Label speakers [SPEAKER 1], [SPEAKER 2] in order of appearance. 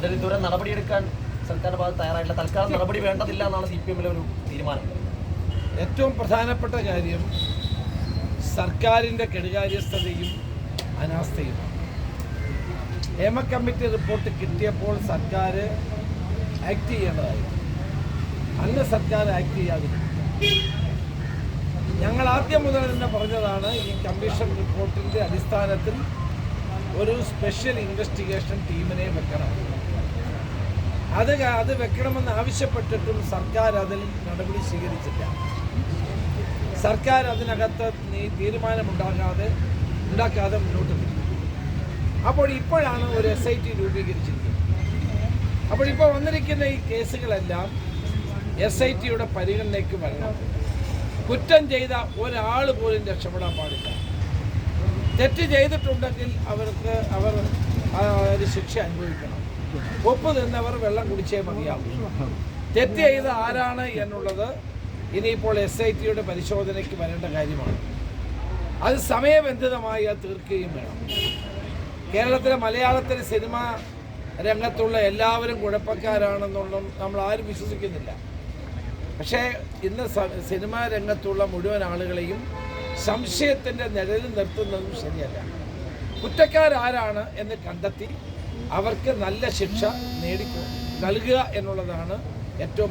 [SPEAKER 1] അതിൽ ഇതുവരെ നടപടിയെടുക്കാൻ സർക്കാരിന്റെ ഭാഗത്ത് തയ്യാറായില്ല തൽക്കാലം നടപടി വേണ്ടതില്ല എന്നാണ് സി പി എമ്മിലെ ഒരു തീരുമാനം.
[SPEAKER 2] ഏറ്റവും പ്രധാനപ്പെട്ട കാര്യം സർക്കാരിന്റെ കെടുകാര്യസ്ഥതയും അനാസ്ഥയും. ഹേമ കമ്മിറ്റി റിപ്പോർട്ട് കിട്ടിയപ്പോൾ സർക്കാർ ആക്ട് ചെയ്യേണ്ടതായി അന്ന് സർക്കാർ ആക്ട് ചെയ്യാതിരുന്നു ഞങ്ങൾ ആദ്യം മുതൽ തന്നെ പറഞ്ഞതാണ് ഈ കമ്മീഷൻ റിപ്പോർട്ടിന്റെ അടിസ്ഥാനത്തിൽ ഒരു സ്പെഷ്യൽ ഇൻവെസ്റ്റിഗേഷൻ ടീമിനെ വെക്കണം. അത് അത് വെക്കണമെന്ന് ആവശ്യപ്പെട്ടിട്ടും സർക്കാർ അതിൽ നടപടി സ്വീകരിച്ചില്ല. സർക്കാർ അതിനകത്ത് നീ തീരുമാനമുണ്ടാകാതെ ഉണ്ടാക്കാതെ മുന്നോട്ട് പോയി അപ്പോൾ ഇപ്പോഴാണ് ഒരു എസ് ഐ ടി രൂപീകരിച്ചിരിക്കുന്നത്. അപ്പോൾ ഇപ്പോൾ വന്നിരിക്കുന്ന ഈ കേസുകളെല്ലാം എസ് ഐ ടിയുടെ പരിഗണനയ്ക്ക് വരണം. കുറ്റം ചെയ്ത ഒരാൾ പോലും രക്ഷപ്പെടാൻ പാടില്ല. തെറ്റ് ചെയ്തിട്ടുണ്ടെങ്കിൽ അവർക്ക് അവർ ഒരു ശിക്ഷ അനുഭവിക്കണം. ഒപ്പ് നിന്നവർ വെള്ളം കുടിച്ചേ മതിയാവും. തെറ്റ് ചെയ്ത ആരാണ് എന്നുള്ളത് ഇനിയിപ്പോൾ എസ് ഐ ടിയുടെ പരിശോധനയ്ക്ക് വരേണ്ട കാര്യമാണ്. അത് സമയബന്ധിതമായി അത് തീർക്കുകയും വേണം. കേരളത്തിലെ മലയാളത്തിലെ സിനിമ രംഗത്തുള്ള എല്ലാവരും കുഴപ്പക്കാരാണെന്നുള്ള നമ്മൾ ആരും വിശ്വസിക്കുന്നില്ല. പക്ഷേ ഇന്ന് സിനിമാ രംഗത്തുള്ള മുഴുവൻ ആളുകളെയും സംശയത്തിന്റെ നിഴലിൽ നിർത്തുന്നതും ശരിയല്ല. കുറ്റക്കാരാരാണ് എന്ന് കണ്ടെത്തി അവർക്ക് നല്ല ശിക്ഷ നേടി നൽകുക എന്നുള്ളതാണ് ഏറ്റവും